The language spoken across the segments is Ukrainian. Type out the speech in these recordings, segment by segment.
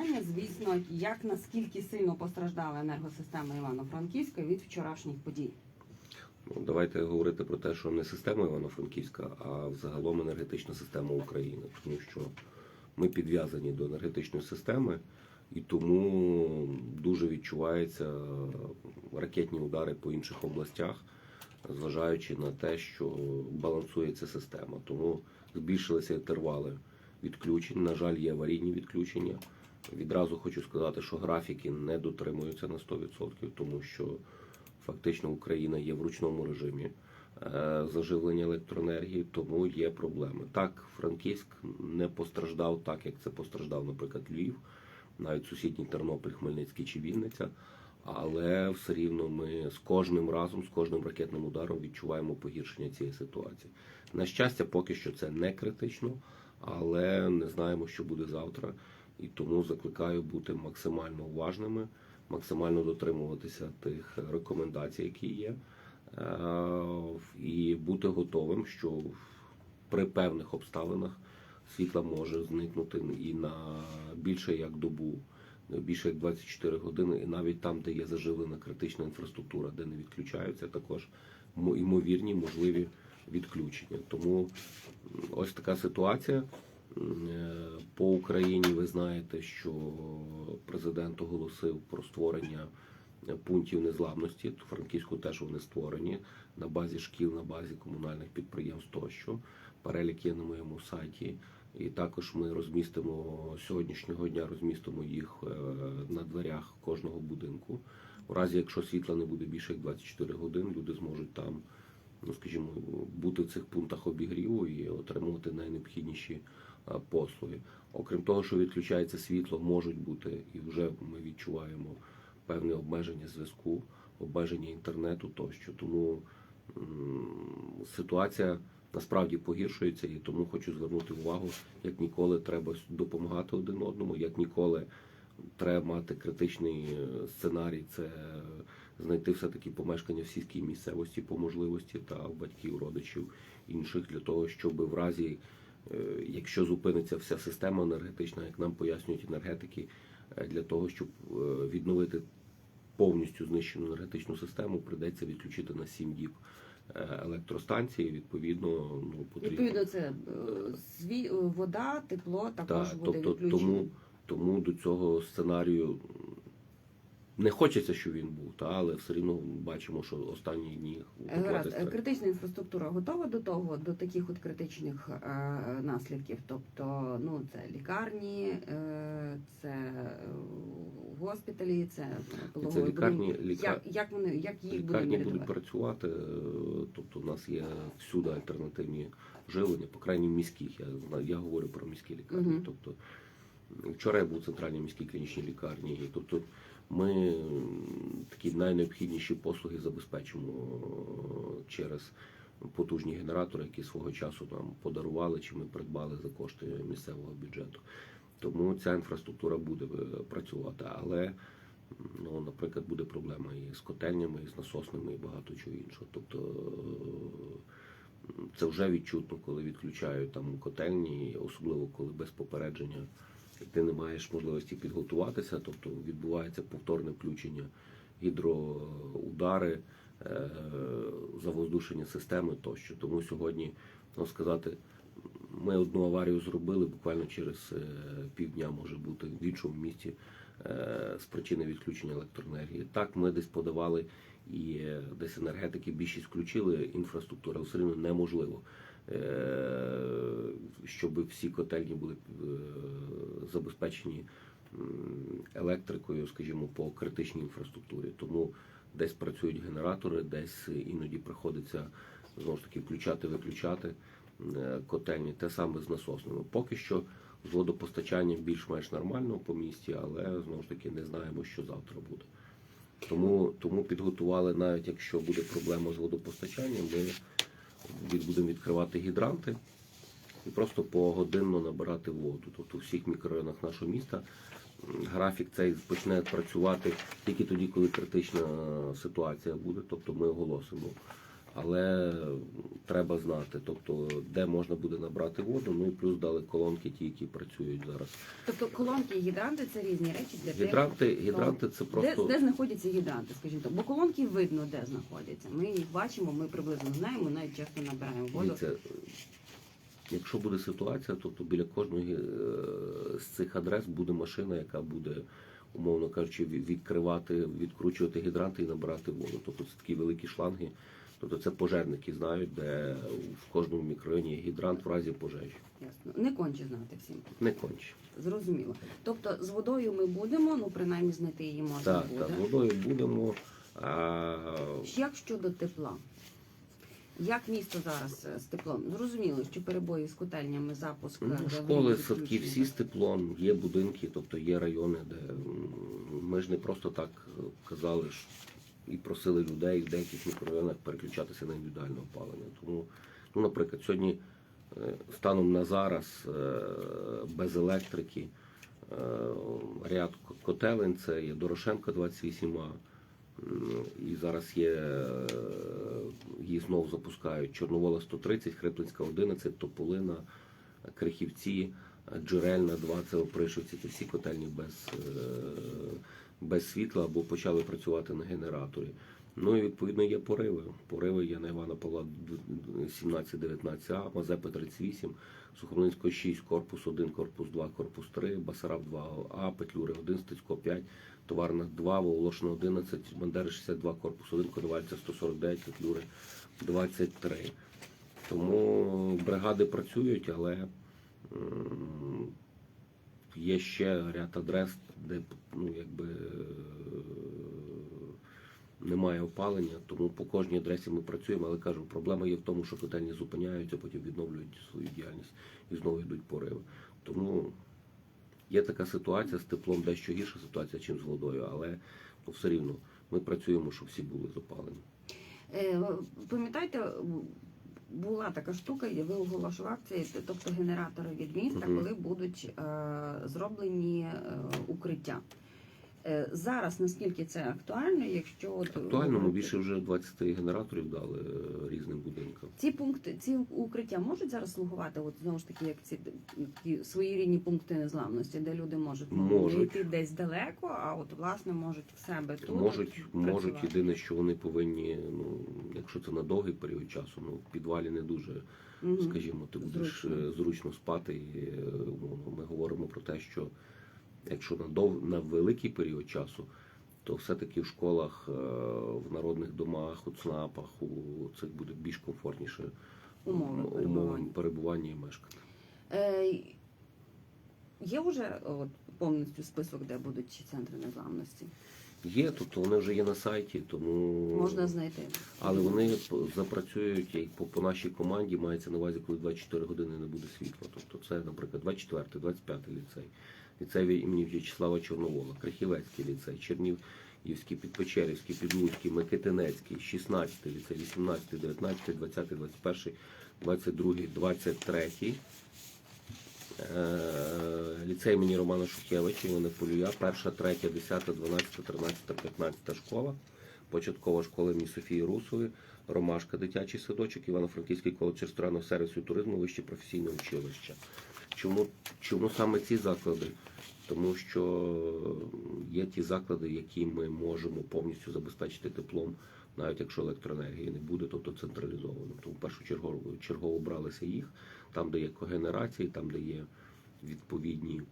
питання, звісно, як наскільки сильно постраждала енергосистема Івано-Франківська від вчорашніх подій. Ну, давайте говорити про те, що не система Івано-Франківська, а взагалом енергетична система України, тому що ми підв'язані до енергетичної системи, і тому дуже відчуваються ракетні удари по інших областях, зважаючи на те, що балансується система. Тому збільшилися інтервали відключень. На жаль, є аварійні відключення. Відразу хочу сказати, що графіки не дотримуються на 100%, тому що фактично Україна є в ручному режимі е, заживлення електроенергії, тому є проблеми. Так, Франківськ не постраждав так, як це постраждав, наприклад, Львів, навіть сусідній Тернопіль, Хмельницький чи Вінниця. Але все рівно ми з кожним разом, з кожним ракетним ударом відчуваємо погіршення цієї ситуації. На щастя, поки що це не критично, але не знаємо, що буде завтра. І тому закликаю бути максимально уважними, максимально дотримуватися тих рекомендацій, які є, е, і бути готовим, що при певних обставинах світла може зникнути і на більше як добу, більше як 24 години, і навіть там, де є заживлена критична інфраструктура, де не відключаються, також мо- ймовірні можливі відключення. Тому ось така ситуація. Е, По Україні ви знаєте, що президент оголосив про створення пунктів незламності. У Франківську теж вони створені на базі шкіл, на базі комунальних підприємств тощо. Перелік є на моєму сайті. І також ми розмістимо сьогоднішнього дня, розмістимо їх е, на дверях кожного будинку. У разі, якщо світла не буде більше як 24 години, люди зможуть там, ну скажімо, бути в цих пунктах обігріву і отримувати найнеобхідніші послуги. Окрім того, що відключається світло, можуть бути і вже ми відчуваємо певні обмеження зв'язку, обмеження інтернету тощо. Тому ситуація насправді погіршується, і тому хочу звернути увагу, як ніколи треба допомагати один одному, як ніколи треба мати критичний е, сценарій. Це знайти все-таки помешкання в сільській місцевості по можливості та батьків, родичів інших для того, щоб в разі, е, якщо зупиниться вся система енергетична, як нам пояснюють енергетики, е, для того, щоб е, відновити повністю знищену енергетичну систему, прийдеться відключити на 7 діб е, електростанції. Відповідно, ну потрібно Відповідно, це е, е, вода, тепло також Так, буде тобто, відключено. тому, тому до цього сценарію не хочеться, щоб він був, та, але все рівно бачимо, що останні дні Гаразд, критична інфраструктура готова до того, до таких от критичних е, наслідків. Тобто, ну це лікарні, е, це е, госпіталі, це пологові лікарні- ліка- Як, як вони як їх будуть Лікарні будуть рятувати? працювати, е, тобто у нас є всюди альтернативні живлення, по крайній міських. Я я говорю про міські лікарні. Мгм. Тобто вчора я був у центральній міській клінічній лікарні. І, тобто ми такі найнеобхідніші послуги забезпечимо е, через потужні генератори, які свого часу нам подарували чи ми придбали за кошти місцевого бюджету. Тому ця інфраструктура буде е, працювати. Але ну, наприклад, буде проблема і з котельнями, і з насосними, і багато чого іншого. Тобто е, це вже відчутно, коли відключають там котельні, особливо коли без попередження ти не маєш можливості підготуватися, тобто відбувається повторне включення гідроудари, е, завоздушення системи тощо. Тому сьогодні, можна сказати, ми одну аварію зробили буквально через е, півдня може бути в іншому місті е, з причини відключення електроенергії. Так, ми десь подавали і десь енергетики більшість включили інфраструктуру, але все одно неможливо. Е, Щоб всі котельні були е, забезпечені електрикою, скажімо, по критичній інфраструктурі. Тому десь працюють генератори, десь іноді приходиться знову ж таки включати, виключати е, котельні. Те саме з насосними. Поки що з водопостачанням більш-менш нормально по місті, але знову ж таки не знаємо, що завтра буде. Тому, тому підготували, навіть якщо буде проблема з водопостачанням, ми будемо відкривати гідранти і просто погодинно набирати воду. Тобто у всіх мікрорайонах нашого міста графік цей почне працювати тільки тоді, коли критична ситуація буде. Тобто ми оголосимо Але треба знати, тобто де можна буде набрати воду, ну і плюс дали колонки, ті, які працюють зараз. Тобто колонки і гідранти це різні речі для тих, Гідранти, це просто Де, де знаходяться гідранти, скажімо так? Бо колонки видно, де знаходяться. Ми їх бачимо, ми приблизно знаємо, навіть часто набираємо воду. Дивіться, якщо буде ситуація, то, то біля кожної е, з цих адрес буде машина, яка буде, умовно кажучи, відкривати, відкручувати гідранти і набирати воду. Тобто це такі великі шланги. Тобто це пожежники знають, де в кожному мікрорайоні є гідрант в разі пожежі. Ясно. Не конче знати всім. Не конче. Зрозуміло. Тобто з водою ми будемо, ну принаймні знайти її можна Так, буде. так, водою будемо. А, Як щодо тепла? Як місто зараз е, з теплом? Зрозуміло, що перебої з котельнями, запуск Ну, е, школи, садки, всі з теплом, є будинки, тобто є райони, де ми ж не просто так е, казали ж і просили людей в деяких мікрорайонах переключатися на індивідуальне опалення. Тому, ну, наприклад, сьогодні е, станом на зараз е, без електрики е, ряд котелень, це є Дорошенка 28А. І зараз є її знову запускають Чорновола 130, Хриплинська 11, Тополина, Крихівці, Джерельна 2, це Опришівці, це всі котельні без, без світла або почали працювати на генераторі. Ну і відповідно є пориви. Пориви є на Івана Павла 17-19А, Мазепи 38, Сухомлинського 6, корпус 1, корпус 2, корпус 3, Басараб 2А, Петлюри 1, Стецько 5, Товарна 2, Волошина 11, Бандери 62, корпус 1, Коновальця 149, Петлюри 23. Тому бригади працюють, але є ще ряд адрес, де ну, якби, е, немає опалення, тому по кожній адресі ми працюємо, але кажу, проблема є в тому, що котельні зупиняються, потім відновлюють свою діяльність і знову йдуть пориви. Тому є така ситуація з теплом, дещо гірша ситуація, ніж з водою, але ну, все рівно ми працюємо, щоб всі були з опаленням. Е, Пам'ятаєте, була така штука, я ви оголошував акції, тобто генератори від міста, коли будуть е, зроблені е, укриття. Е, зараз наскільки це актуально, якщо от Актуально, ми більше вже 20 генераторів дали е, різним будинкам. ці пункти, ці укриття можуть зараз слугувати, от знову ж таки, як ці такі своєрідні пункти незламності, де люди можуть ну, Можуть. йти десь далеко, а от власне можуть в себе тут Можуть, можуть єдине, що вони повинні, ну якщо це на довгий період часу, ну в підвалі не дуже, Мгм. скажімо, ти будеш Зручно. зручно, спати. І е, ми говоримо про те, що якщо на дов на великий період часу, то все-таки в школах, е, в народних домах, у ЦНАПах, у цих буде більш комфортніше Умови перебування. перебування і мешкати. Е, Є вже от, повністю список, де будуть ці центри незламності. Є, тобто вони вже є на сайті, тому Можна знайти. Але вони запрацюють як по, по нашій команді, мається на увазі, коли 24 години не буде світла. Тобто це, наприклад, 24, 25 ліцей, ліцей імені В'ячеслава Чорновола, Крихівецький ліцей, Чернігівський, Підпечерівський, Підлуцький, Микитинецький, 16 ліцей, 18, 19, 20, 21, 22, 23. Е, Ліцей імені Романа Шухевича, Івана Полюя, перша, третя, 10, 12, 13, 15 школа, початкова школа імені Софії Русової, Ромашка, дитячий садочок, Івано-Франківський коледж ресторанного сервісу туризму, вище професійне училище. Чому, чому саме ці заклади? Тому що є ті заклади, які ми можемо повністю забезпечити теплом, навіть якщо електроенергії не буде, тобто централізовано. Тому в першу чергу чергово бралися їх, там, де є когенерації, там, де є відповідні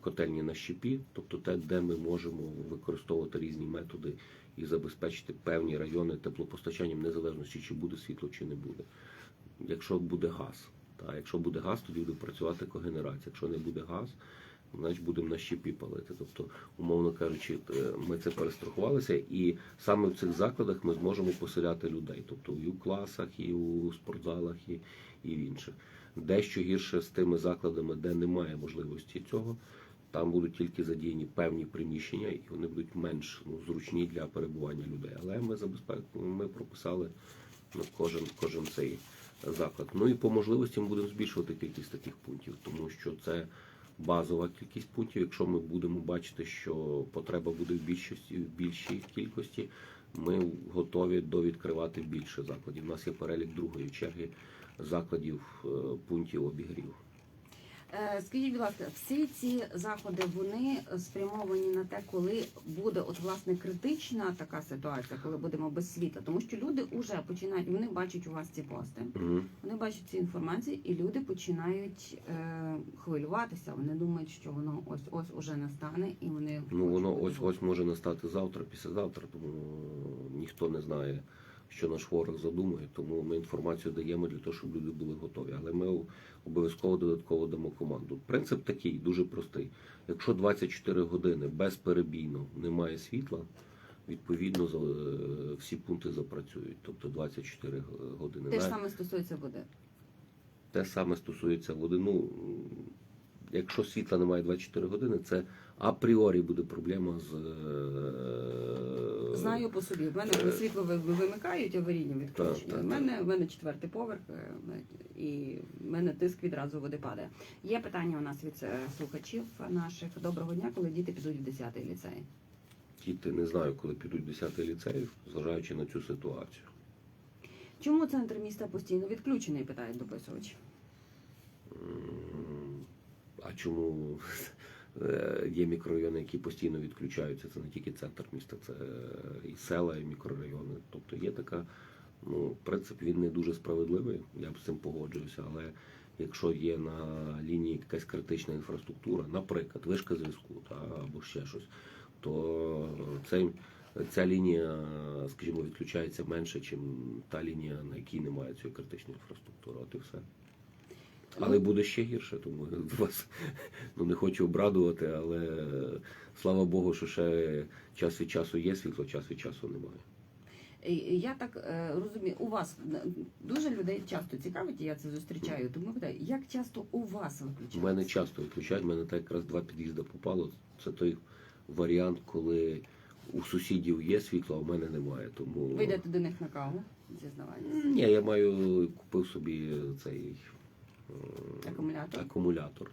котельні на щепі, тобто те, де ми можемо використовувати різні методи і забезпечити певні райони теплопостачанням, незалежності, чи буде світло, чи не буде. Якщо буде газ, та якщо буде газ, тоді буде працювати когенерація. Якщо не буде газ, значить будемо на щепі палити. Тобто, умовно кажучи, е, ми це перестрахувалися, і саме в цих закладах ми зможемо поселяти людей, тобто і у класах, і у спортзалах, і, і в інших. Дещо гірше з тими закладами, де немає можливості цього. Там будуть тільки задіяні певні приміщення, і вони будуть менш ну, зручні для перебування людей. Але ми забезпечили, ми прописали ну, кожен, кожен цей заклад. Ну і по можливості ми будемо збільшувати кількість таких пунктів, тому що це базова кількість пунктів. Якщо ми будемо бачити, що потреба буде в більшості в більшій кількості, ми готові довідкривати більше закладів. У нас є перелік другої черги закладів е, пунктів обігріву. Е, Скажіть, будь ласка, всі ці заходи вони спрямовані на те, коли буде от власне критична така ситуація, коли будемо без світла, тому що люди вже починають, вони бачать у вас ці пости, вони бачать ці інформації, і люди починають е, хвилюватися. Вони думають, що воно ось ось уже настане, і вони Ну воно ось ось може настати завтра, післязавтра, тому ніхто не знає, що наш ворог задумає. Тому ми інформацію даємо для того, щоб люди були готові. Але ми обов'язково додатково дамо команду. Принцип такий, дуже простий. Якщо 24 години безперебійно немає світла, відповідно е, всі пункти запрацюють. Тобто 24 години. те ж саме стосується води. те саме стосується води. Ну, якщо світла немає 24 години, це апріорі буде проблема з. Е, Знаю по собі. В мене коли світло вимикають аварійні відключення. У мене в мене четвертий поверх, е, і в мене тиск відразу води падає. Є питання у нас від е, слухачів наших. Доброго дня, коли діти підуть в 10-й ліцей. Діти не знаю, коли підуть в 10 ліцеїв, зважаючи на цю ситуацію. Чому центр міста постійно відключений? Питають дописувач. А чому е, є мікрорайони, які постійно відключаються? Це не тільки центр міста, це і села, і мікрорайони. Тобто є така, ну, принцип він не дуже справедливий, я б з цим погоджуюся, але якщо є на лінії якась критична інфраструктура, наприклад, вишка зв'язку та, або ще щось, то цей, ця лінія, скажімо, відключається менше, ніж та лінія, на якій немає цієї критичної інфраструктури. От і все. Але буде ще гірше, тому вас ну, не хочу обрадувати, але слава Богу, що ще час від часу є світло, час від часу немає. Я так е, розумію, у вас дуже людей часто цікавить, і я це зустрічаю. Тому питаю, як часто у вас У мене часто відключають, в мене так якраз два під'їзди попало. Це той варіант, коли у сусідів є світло, а в мене немає. Тому Ви йдете до них на каву, зізнавайтеся. ні, я маю купив собі цей Акумулятор? акумулятор.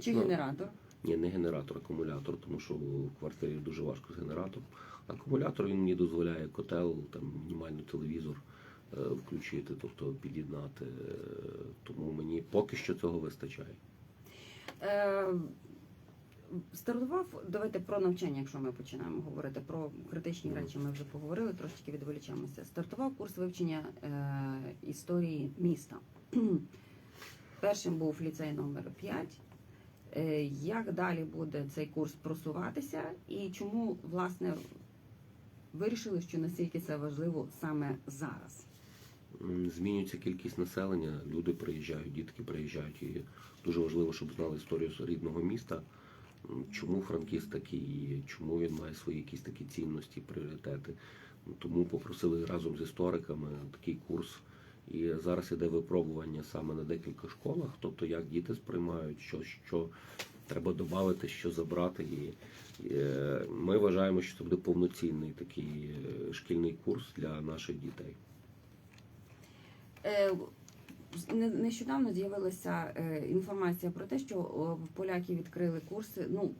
Чи Ну, генератор? Ні, не генератор, акумулятор, тому що в квартирі дуже важко з генератором. Акумулятор він мені дозволяє котел, там мінімально телевізор е, включити, тобто під'єднати. Тому мені поки що цього вистачає. Е, Стартував, давайте про навчання, якщо ми починаємо говорити про критичні Мгм. речі, ми вже поговорили, трошечки відволічемося. Стартував курс вивчення е, історії міста. Першим був ліцей номер 5. Е, як далі буде цей курс просуватися і чому, власне, вирішили, що настільки це важливо саме зараз? Змінюється кількість населення, люди приїжджають, дітки приїжджають, і дуже важливо, щоб знали історію рідного міста. Чому Франківськ такий, чому він має свої якісь такі цінності, пріоритети. Тому попросили разом з істориками такий курс. І зараз іде випробування саме на декілька школах, тобто як діти сприймають, що, що треба додати, що забрати. І, е, ми вважаємо, що це буде повноцінний такий е, шкільний курс для наших дітей. Е, не- Нещодавно з'явилася інформація про те, що поляки відкрили курси. Ну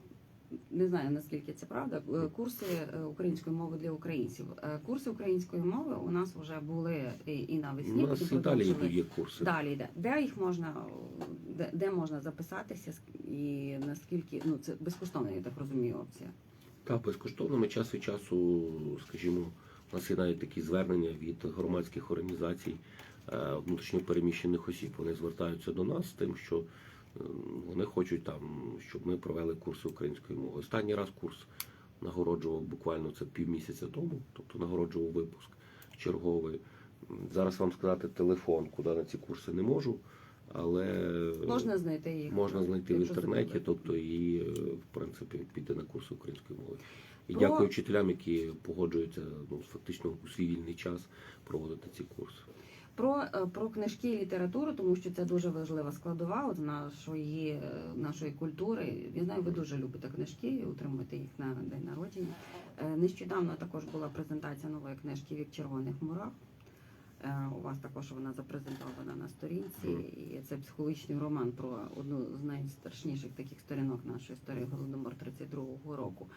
не знаю наскільки це правда. е, Курси е, української мови для українців. Е, Курси української мови у нас вже були і і навесні. У нас і далі є курси. Далі йде. Де їх можна де, де можна записатися і наскільки ну це безкоштовна, я так розумію, опція. Так, безкоштовно ми час від часу, скажімо, у нас є навіть такі звернення від громадських організацій е, внутрішньо переміщених осіб. Вони звертаються до нас з тим, що вони хочуть там, щоб ми провели курси української мови. Останній раз курс нагороджував буквально це півмісяця тому, тобто нагороджував випуск черговий. Зараз вам сказати телефон, куди на ці курси не можу, але Можна знайти їх. Можна знайти в інтернеті, тобто і в принципі піти на курси української мови. І Про- дякую вчителям, які погоджуються ну, фактично у свій вільний час проводити ці курси. Про, е, про книжки і літературу, тому що це дуже важлива складова от нашої, е, нашої культури. Я знаю, ви дуже любите книжки і утримуєте їх на день народження. Е, Нещодавно також була презентація нової книжки Вік червоних мурах. Вас також вона запрезентована на сторінці, і це психологічний роман про одну з найстрашніших таких сторінок нашої історії Голодомор 32-го року.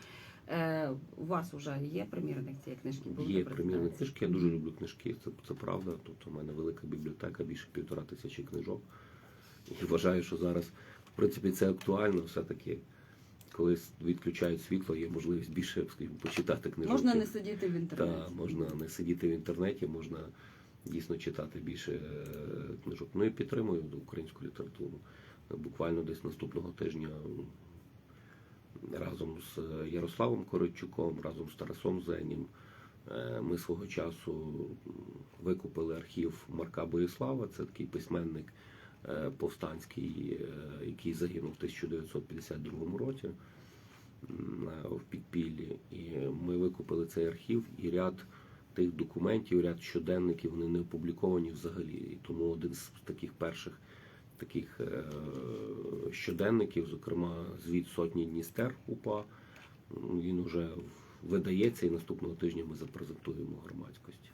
Е, У вас вже є примірник цієї книжки? Були Є примірні книжки, я дуже люблю книжки, це, це правда. Тобто у мене велика бібліотека, більше півтора тисячі книжок. І вважаю, що зараз, в принципі, це актуально все-таки. Коли відключають світло, є можливість більше скажімо, почитати книжок. Можна не сидіти в інтернеті. Та, можна не сидіти в інтернеті, можна дійсно читати більше е, книжок. Ну і підтримую українську літературу. Буквально десь наступного тижня разом з Ярославом Коротчуком, разом з Тарасом Зенім. е, Ми свого часу викупили архів Марка Борислава, це такий письменник е, повстанський, який загинув в 1952 році в підпіллі. І ми викупили цей архів і ряд тих документів, ряд щоденників вони не опубліковані взагалі. І тому один з таких перших таких е, щоденників, зокрема звіт сотні Дністер УПА, він уже видається і наступного тижня ми запрезентуємо громадськості.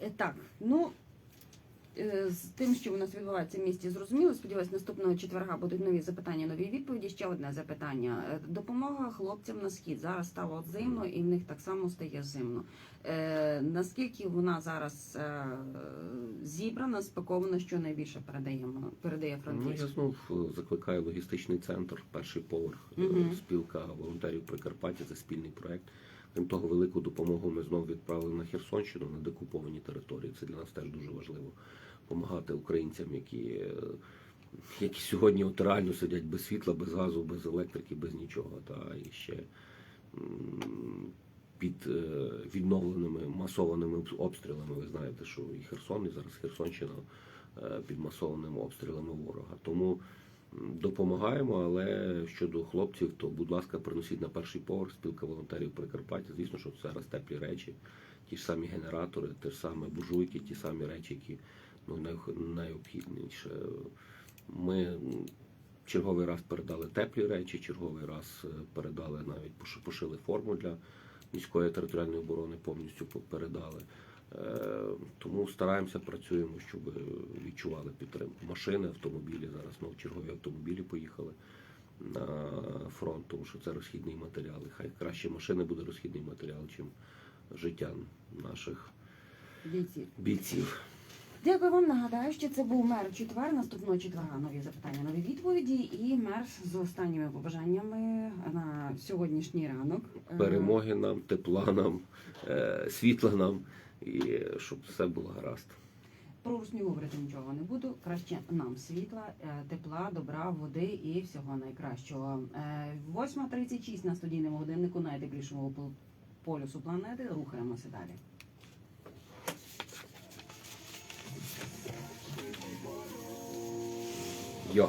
Е, Так, ну з тим, що у нас відбувається в місті, зрозуміло. Сподіваюсь, наступного четверга будуть нові запитання, нові відповіді. Ще одне запитання. Е, Допомога хлопцям на схід зараз стало зимно, і в них так само стає зимно. Е, наскільки вона зараз е, зібрана, спакована, що найбільше передаємо, передає Ну, я знов е, закликаю логістичний центр, перший поверх, е, Мгм. спілка волонтерів Прикарпаття, це спільний проект. Крім того, велику допомогу ми знову відправили на Херсонщину на декуповані території. Це для нас теж дуже важливо. Допомагати українцям, які, які сьогодні от реально сидять без світла, без газу, без електрики, без нічого. Та і ще під е, відновленими масованими обстрілами. Ви знаєте, що і Херсон, і зараз Херсонщина е, під масованими обстрілами ворога. Тому допомагаємо, але щодо хлопців, то будь ласка, приносіть на перший поверх спілка волонтерів Прикарпаття. Звісно, що це зараз теплі речі, ті ж самі генератори, ті ж самі буржуйки, ті самі речі, які ну, найобхідніше. Ми черговий раз передали теплі речі, черговий раз е, передали навіть пошили форму для міської територіальної оборони, повністю передали. Е, Тому стараємося, працюємо, щоб відчували підтримку. Машини, автомобілі зараз ну, чергові автомобілі поїхали на фронт, тому що це розхідний матеріал. І хай краще машини буде розхідний матеріал, чим життя наших Бійці. бійців. Дякую вам. Нагадаю, що це був мер четвер. Наступного четверга нові запитання, нові відповіді. І мер з останніми побажаннями на сьогоднішній ранок. Е, Перемоги нам, тепла нам, е, світла нам, і щоб все було гаразд. Про русню говорити нічого не буду. Краще нам світла, е, тепла, добра, води і всього найкращого. Е, 8.36 на студійному годиннику найтеплішого полюсу планети. Рухаємося далі. Йо!